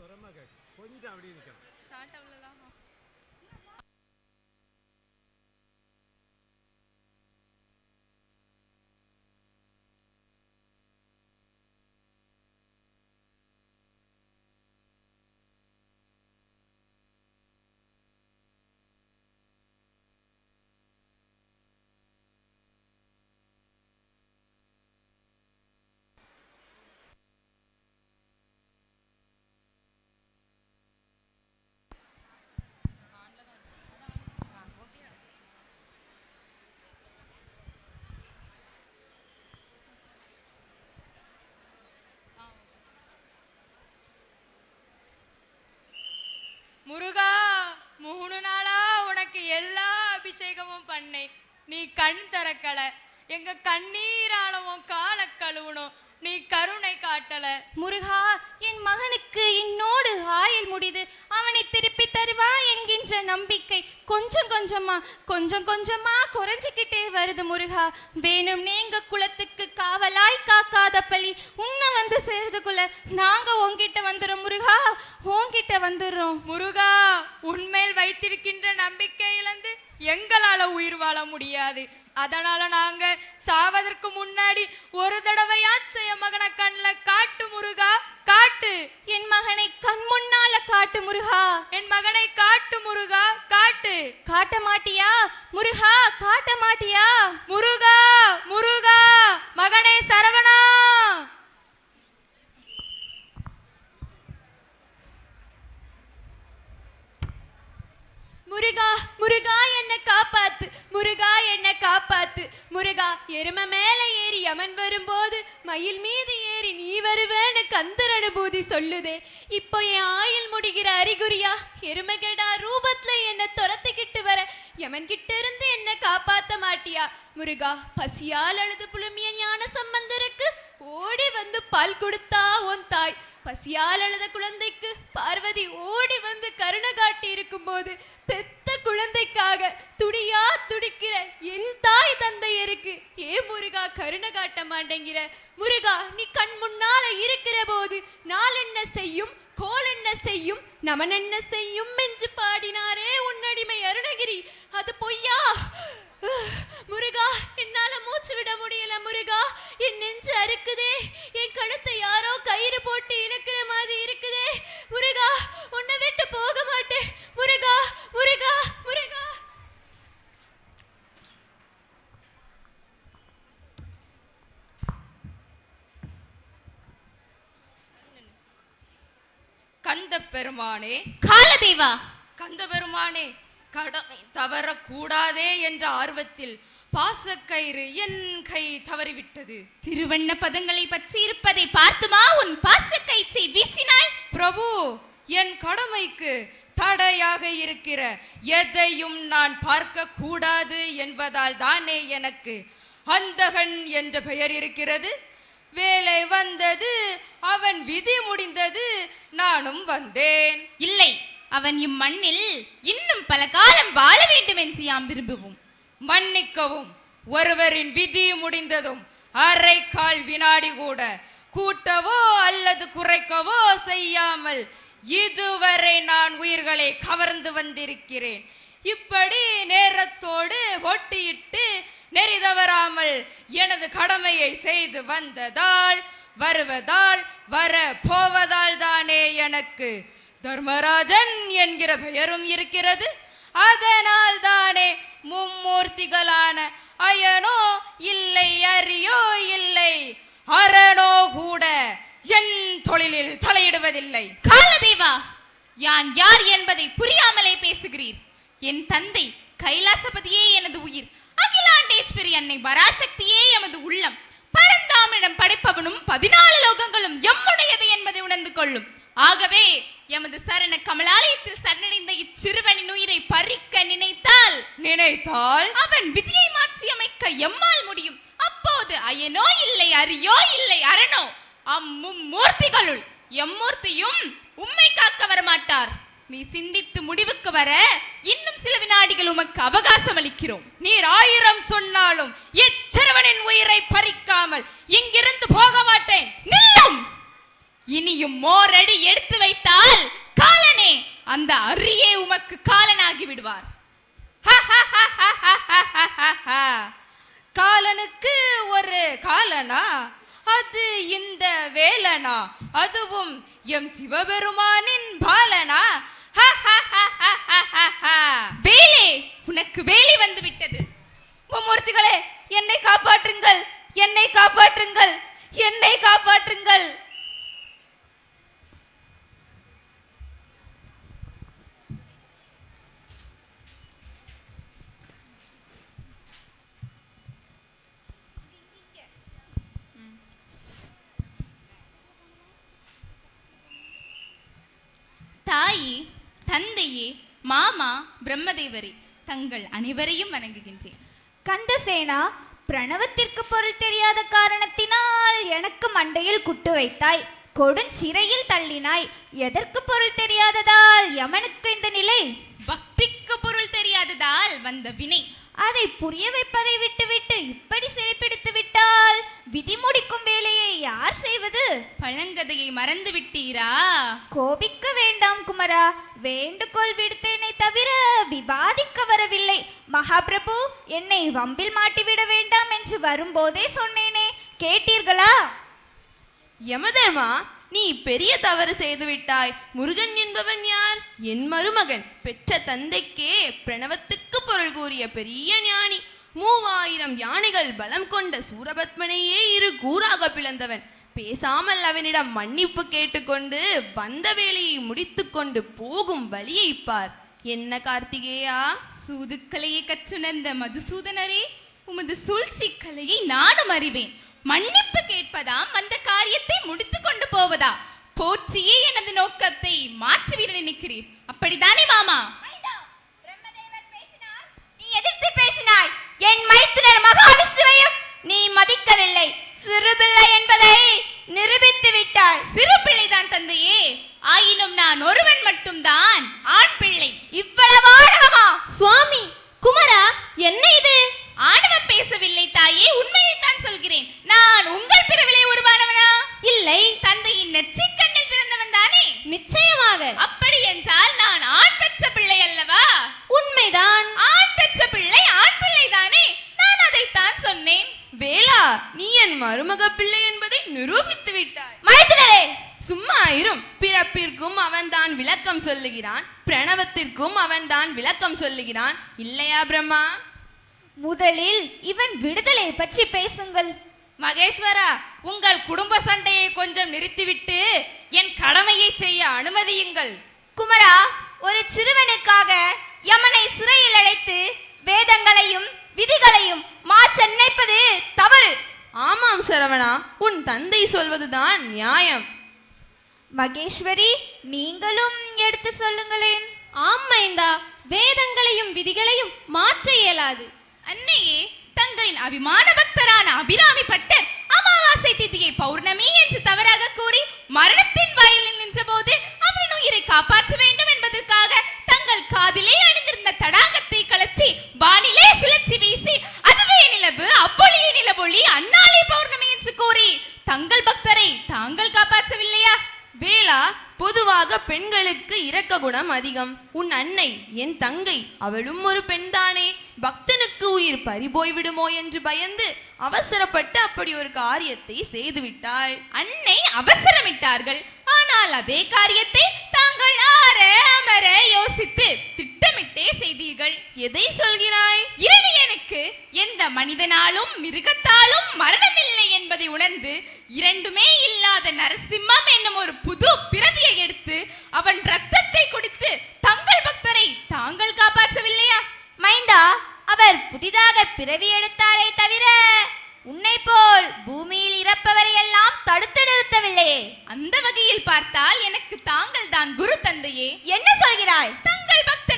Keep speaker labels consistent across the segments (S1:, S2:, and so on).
S1: துறமக கொஞ்சம் அப்படி இருக்கணும் ஸ்டார்ட் ஆகலாம் முருகா மூணு நாளா உனக்கு எல்லா அபிஷேகமும் பண்ணேன் நீ கண் திறக்கல எங்க கண்ணீராலவும் கால கழுவணும் நீ கருணை காட்டல
S2: முருகா என் மகனுக்கு என்னோடு ஆயில் முடிது தருவா என்கின்ற நம்பிக்கை கொஞ்சம் கொஞ்சமா கொஞ்சம் கொஞ்சமா குறைஞ்சிக்கிட்டே வருது முருகா வேணும் நீங்க குளத்துக்கு காவலாய் காக்காத பலி உன்ன வந்து சேர்றதுக்குள்ள நாங்க உங்ககிட்ட வந்துடும் முருகா உங்ககிட்ட வந்துடுறோம்
S1: முருகா உன்மேல் வைத்திருக்கின்ற நம்பிக்கை இழந்து எங்களால உயிர் வாழ முடியாது அதனால நாங்க சாவதற்கு முன்னாடி ஒரு தடவையாச்சும் என் மகனை கண்ணல காட்டு முருகா காட்டு
S2: என் மகனை கண் முன்னால காட்டு முருகா
S1: என் மகனை காட்டு முருகா காட்டு
S2: காட்ட மாட்டியா முருகா காட்ட மாட்டியா
S1: முருகா முருகா
S2: காப்பாத்து முருகா எரும மேல ஏறி யமன் வரும்போது மயில் மீது ஏறி நீ வருவேன்னு கந்தர் அனுபூதி சொல்லுதே இப்போ என் ஆயில் முடிகிற அறிகுறியா கெடா ரூபத்துல என்ன துரத்துக்கிட்டு வர யமன் கிட்ட இருந்து என்ன காப்பாத்த மாட்டியா முருகா பசியால் அழுது புழுமிய ஞான சம்பந்தருக்கு ஓடி வந்து பால் கொடுத்தா உன் தாய் பசியால் அழுத குழந்தைக்கு பார்வதி ஓடி வந்து கருணை காட்டி இருக்கும் போது பெத்த குழந்தைக்காக துடியா துடிக்கிற என் தாய் தந்தையருக்கு ஏ முருகா கருணை காட்ட மாட்டேங்கிற முருகா நீ கண் முன்னால இருக்கிற போது நாள் என்ன செய்யும் கோல் என்ன செய்யும் நமன் என்ன செய்யும் மெஞ்சு பாடினாரே உன்னடிமை அருணகிரி அது பொய்யா முருகா என்னால மூச்சு விட முடியல முருகா என் நெஞ்சு அறுக்குதே என் கழுத்தை யாரோ கயிறு போட்டு இழுக்கிற மாதிரி முருகா முருகா
S3: கந்த பெருமானே
S2: காலதேவா
S3: கந்த பெருமானே கடமை தவறக்கூடாதே என்ற ஆர்வத்தில் பாசக்கயிறு என் கை தவறிவிட்டது
S2: திருவண்ண பதங்களை பற்றி இருப்பதை பார்த்துமா உன் பாசக்கயிற்றை வீசினாய்
S3: பிரபு என் கடமைக்கு தடையாக இருக்கிற எதையும் நான் பார்க்க கூடாது என்பதால் தானே எனக்கு அந்தகன் என்ற பெயர் இருக்கிறது வேலை வந்தது அவன் விதி முடிந்தது நானும் வந்தேன்
S2: இல்லை அவன் இம்மண்ணில் இன்னும் பல காலம் வாழ வேண்டும் என்று யாம் விரும்புவோம்
S3: மன்னிக்கவும் ஒருவரின் விதி முடிந்ததும் அரை கால் வினாடி கூட கூட்டவோ அல்லது குறைக்கவோ செய்யாமல் இதுவரை நான் உயிர்களை கவர்ந்து வந்திருக்கிறேன் இப்படி நேரத்தோடு ஒட்டியிட்டு நெறி தவறாமல் எனது கடமையை செய்து வந்ததால் வருவதால் வர போவதால் தானே எனக்கு தர்மராஜன் என்கிற பெயரும் இருக்கிறது அதனால் தானே மும்மூர்த்திகளான அயனோ இல்லை அரியோ இல்லை அரணோ கூட என் தொழிலில் தலையிடுவதில்லை
S2: காலதேவா யான் யார் என்பதை புரியாமலே பேசுகிறீர் என் தந்தை கைலாசபதியே எனது உயிர் அகிலாண்டேஸ்வரி அன்னை பராசக்தியே எமது உள்ளம் பரந்தாமிடம் படைப்பவனும் பதினாலு லோகங்களும் எம்முடையது என்பதை உணர்ந்து கொள்ளும் ஆகவே எமது சரண கமலாலயத்தில் சரணடைந்த இச்சிறுவனின் உயிரை பறிக்க நினைத்தால்
S3: நினைத்தால்
S2: அவன் விதியை மாற்றி அமைக்க எம்மால் முடியும் அப்போது அயனோ இல்லை அரியோ இல்லை அரணோ அம்மும்மூர்த்திகளுள் எம்மூர்த்தியும் உம்மை காக்க வரமாட்டார் நீ சிந்தித்து முடிவுக்கு வர இன்னும் சில வினாடிகள் உமக்கு அவகாசம் அளிக்கிறோம் நீர் ஆயிரம் சொன்னாலும் எச்சிறவனின் உயிரை பறிக்காமல் இங்கிருந்து போக மாட்டேன் நில்லும் இனியும் மோரடி எடுத்து வைத்தால் காலனே அந்த அரியே உமக்கு காலனாகி விடுவார்
S3: காலனுக்கு ஒரு காலனா அது இந்த வேலனா அதுவும் எம் சிவபெருமானின் பாலனா
S2: வேலே உனக்கு வேலி வந்து விட்டது மும்மூர்த்திகளே என்னை காப்பாற்றுங்கள் என்னை காப்பாற்றுங்கள் என்னை காப்பாற்றுங்கள்
S4: தந்தையே மாமா பிரம்மதேவரே தங்கள் அனைவரையும் வணங்குகின்றேன்
S5: கந்தசேனா பிரணவத்திற்கு பொருள் தெரியாத காரணத்தினால் எனக்கு மண்டையில் குட்டு வைத்தாய் கொடுஞ்சிறையில் தள்ளினாய் எதற்கு பொருள் தெரியாததால் யமனுக்கு இந்த நிலை
S6: பக்திக்கு பொருள் தெரியாததால் வந்த வினை
S5: அதை புரிய வைப்பதை விட்டுவிட்டு இப்படி சிறைப்பிடித்து விட்டால் விதி முடிக்கும் வேலையை யார் செய்வது
S6: பழங்கதையை மறந்து விட்டீரா
S5: கோபிக்க வேண்டாம் குமரா வேண்டுகோள் விடுத்தேனை தவிர விவாதிக்க வரவில்லை மகாபிரபு என்னை வம்பில் மாட்டிவிட வேண்டாம் என்று வரும்போதே சொன்னேனே கேட்டீர்களா
S6: யமதர்மா நீ பெரிய தவறு செய்து விட்டாய் முருகன் என்பவன் யார் என் மருமகன் பெற்ற தந்தைக்கே பிரணவத்துக்கு பொருள் கூறிய பெரிய ஞானி மூவாயிரம் யானைகள் பலம் கொண்ட சூரபத்மனையே இரு கூறாக பிளந்தவன் பேசாமல் அவனிடம் மன்னிப்பு கேட்டுக்கொண்டு வந்த வேலையை முடித்துக்கொண்டு போகும் வழியை பார் என்ன கார்த்திகேயா
S4: சூதுக்கலையை கற்றுணர்ந்த மதுசூதனரே உமது சூழ்ச்சி கலையை நானும் அறிவேன் மன்னிப்பு கேட்பதாம் அந்த காரியத்தை முடித்து கொண்டு போவதா போற்றியே எனது நோக்கத்தை மாற்றுவீர்கள் நினைக்கிறீர் அப்படித்தானே மாமா
S7: நீ எதிர்த்து பேசினாய் என் மைத்துனர் மகாவிஷ்ணுவையும் நீ மதிக்கவில்லை சிறுபிள்ளை என்பதை நிரூபித்து விட்டார்
S6: சிறு பிள்ளைதான் தந்தையே ஆயினும் நான் ஒருவன் மட்டும்தான் ஆண் பிள்ளை
S7: இவ்வளவு ஆணவமா
S2: சுவாமி குமரா என்ன இது
S6: சொல்லுகிறான் பிரணவத்திற்கும் அவன்தான் விளக்கம் சொல்லுகிறான் இல்லையா பிரம்மா
S8: முதலில் இவன் விடுதலை பற்றி பேசுங்கள்
S6: மகேஸ்வரா உங்கள் குடும்ப சண்டையை கொஞ்சம் நிறுத்திவிட்டு என் கடமையை செய்ய அனுமதியுங்கள்
S7: குமரா ஒரு சிறுவனுக்காக யமனை சிறையில் அழைத்து வேதங்களையும் விதிகளையும் மாற்ற நினைப்பது தவறு
S6: ஆமாம் சரவணா உன் தந்தை சொல்வதுதான் நியாயம்
S8: மகேஸ்வரி நீங்களும் எடுத்து சொல்லுங்களேன்
S2: ஆம் மைந்தா வேதங்களையும் விதிகளையும் மாற்ற இயலாது
S6: அன்னையே தங்களின் அபிமான பக்தரான அபிராமி பட்டர் அமாவாசை திதியை பௌர்ணமி என்று தவறாக கூறி மரணத்தின் வயலில் நின்றபோது அவரின் உயிரை காப்பாற்ற வேண்டும் என்பதற்காக தங்கள் காதிலே அணிந்திருந்த தடாகத்தை கலச்சி வானிலே சுழற்சி வீசி அதுவே நிலவு அவ்வொழியே நிலவொளி அண்ணாலே பௌர்ணமி என்று கூறி தங்கள் பக்தரை தாங்கள் காப்பாற்றவில்லை நிலா பொதுவாக பெண்களுக்கு இரக்க குணம் அதிகம் உன் அன்னை என் தங்கை அவளும் ஒரு பெண்தானே பக்தனுக்கு உயிர் பறிபோய் விடுமோ என்று பயந்து அவசரப்பட்டு அப்படி ஒரு காரியத்தை செய்துவிட்டாள் அன்னை அவசரமிட்டார்கள் ஆனால் அதே காரியத்தை தாங்கள் ஆற அமர யோசித்து திட்டமிட்டே செய்தீர்கள் எதை சொல்கிறாய் இரணி எனக்கு மனிதனாலும் மிருகத்தாலும் மரணமில்லை என்பதை உணர்ந்து இரண்டுமே இல்லாத நரசிம்மம் என்னும் ஒரு புது பிறவியை எடுத்து அவன் ரத்தத்தை குடித்து தங்கள் பக்தரை தாங்கள் காப்பாற்றவில்லையா
S7: மைந்தா அவர் புதிதாக பிறவி எடுத்தாரே தவிர உன்னை போல் பூமியில் இறப்பவரை எல்லாம் தடுத்து நிறுத்தவில்லையே
S6: அந்த வகையில் பார்த்தால் எனக்கு தாங்கள் தான் குரு தந்தையே
S7: என்ன சொல்கிறாய்
S6: தங்கள் பக்தர்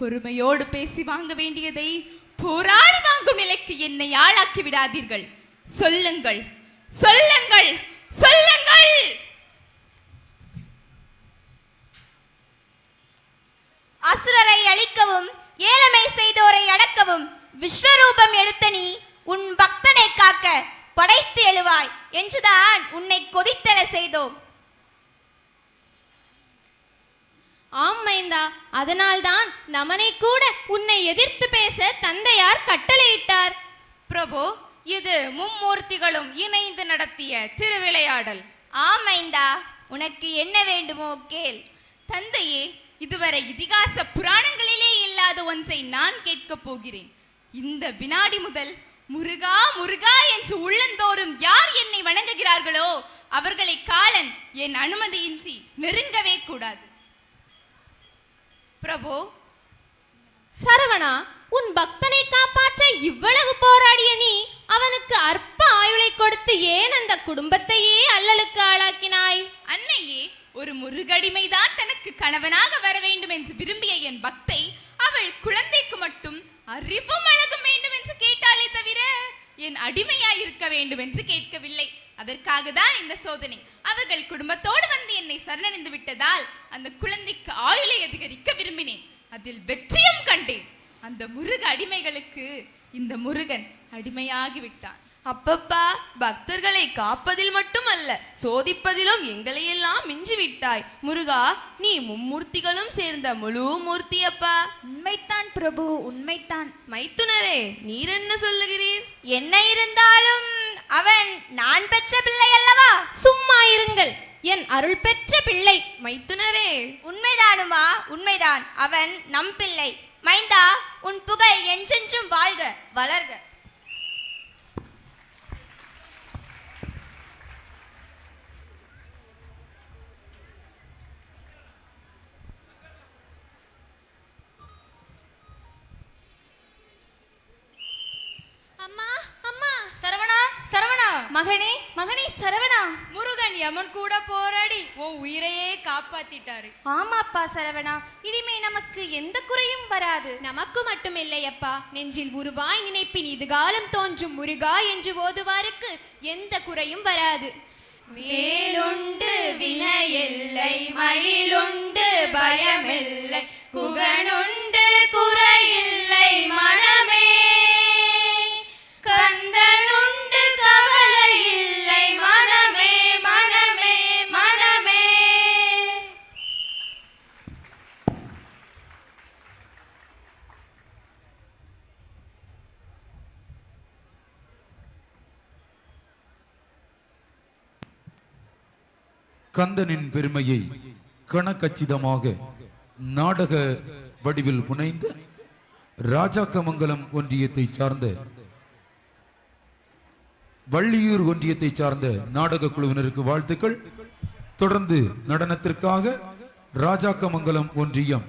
S6: பொறுமையோடு பேசி வாங்க வேண்டியதை போராடி வாங்கும் நிலைக்கு என்னை ஆளாக்கி விடாதீர்கள் சொல்லுங்கள் சொல்லுங்கள் சொல்லுங்கள்
S7: அசுரரை அழிக்கவும் ஏழமை செய்தோரை அடக்கவும் விஸ்வரூபம் எடுத்த நீ உன் பக்தனை காக்க படைத்து எழுவாய் என்றுதான் உன்னை கொதித்தல செய்தோம்
S2: ஆம் மைந்தா அதனால்தான் நமனை கூட உன்னை எதிர்த்து பேச தந்தையார் கட்டளையிட்டார்
S6: பிரபு இது மும்மூர்த்திகளும் இணைந்து நடத்திய திருவிளையாடல்
S7: ஆமைந்தா உனக்கு என்ன வேண்டுமோ கேள் தந்தையே இதுவரை இதிகாச புராணங்களிலே இல்லாத ஒன்றை நான் கேட்கப் போகிறேன் இந்த வினாடி முதல் முருகா முருகா என்று உள்ளந்தோறும் யார் என்னை வணங்குகிறார்களோ அவர்களை காலன் என் அனுமதியின்றி நெருங்கவே கூடாது
S6: பிரபு
S2: சரவணா உன் பக்தனை காப்பாற்ற இவ்வளவு போராடிய நீ அவனுக்கு அற்ப ஆயுளை கொடுத்து ஏன் அந்த குடும்பத்தையே அல்லலுக்கு ஆளாக்கினாய்
S6: அன்னையே ஒரு முருகடிமைதான் தனக்கு கணவனாக வர வேண்டும் என்று விரும்பிய என் பக்தை அவள் குழந்தைக்கு மட்டும் அறிவும் அழகும் வேண்டும் என்று கேட்டாலே என் அடிமையா இருக்க வேண்டும் என்று கேட்கவில்லை அதற்காக தான் இந்த சோதனை அவர்கள் குடும்பத்தோடு வந்து என்னை சரணடைந்து விட்டதால் அந்த குழந்தைக்கு ஆயுளை அதிகரிக்க விரும்பினேன் அதில் வெற்றியும் கண்டேன் அந்த முருக அடிமைகளுக்கு இந்த முருகன் அடிமையாகி விட்டான் அப்பப்பா பக்தர்களை காப்பதில் மட்டுமல்ல சோதிப்பதிலும் எங்களையெல்லாம் மிஞ்சி விட்டாய் முருகா நீ மும்மூர்த்திகளும் சேர்ந்த முழு மூர்த்தி அப்பா
S8: உண்மைத்தான் பிரபு உண்மைதான்
S6: மைத்துனரே நீர் என்ன சொல்லுகிறீர்
S7: என்ன இருந்தாலும் அவன் நான் பெற்ற பிள்ளை அல்லவா
S2: சும்மா இருங்கள் என் அருள் பெற்ற பிள்ளை
S6: மைத்துனரே
S7: உண்மைதானுமா உண்மைதான் அவன் நம் பிள்ளை மைந்தா உன் புகழ் என்றென்றும் வாழ்க வளர்க
S2: மகனே மகனே சரவணா
S6: முருகன் யமன் கூட போராடி உன் உயிரையே காப்பாத்திட்டாரு
S2: ஆமாப்பா சரவணா இனிமே நமக்கு எந்த குறையும் வராது
S6: நமக்கு மட்டும் இல்லையப்பா நெஞ்சில் உருவாய் நினைப்பின் காலம் தோன்றும் முருகா என்று ஓதுவாருக்கு எந்த குறையும் வராது
S9: வேலுண்டு வினையில்லை மயிலுண்டு பயமில்லை குகனுண்டு குறையில்லை மனமே
S10: கந்தனின் பெருமையை கணக்கச்சிதமாக நாடக வடிவில் புனைந்த ராஜாக்கமங்கலம் ஒன்றியத்தை சார்ந்த வள்ளியூர் ஒன்றியத்தை சார்ந்த நாடக குழுவினருக்கு வாழ்த்துக்கள் தொடர்ந்து நடனத்திற்காக ராஜாக்கமங்கலம் ஒன்றியம்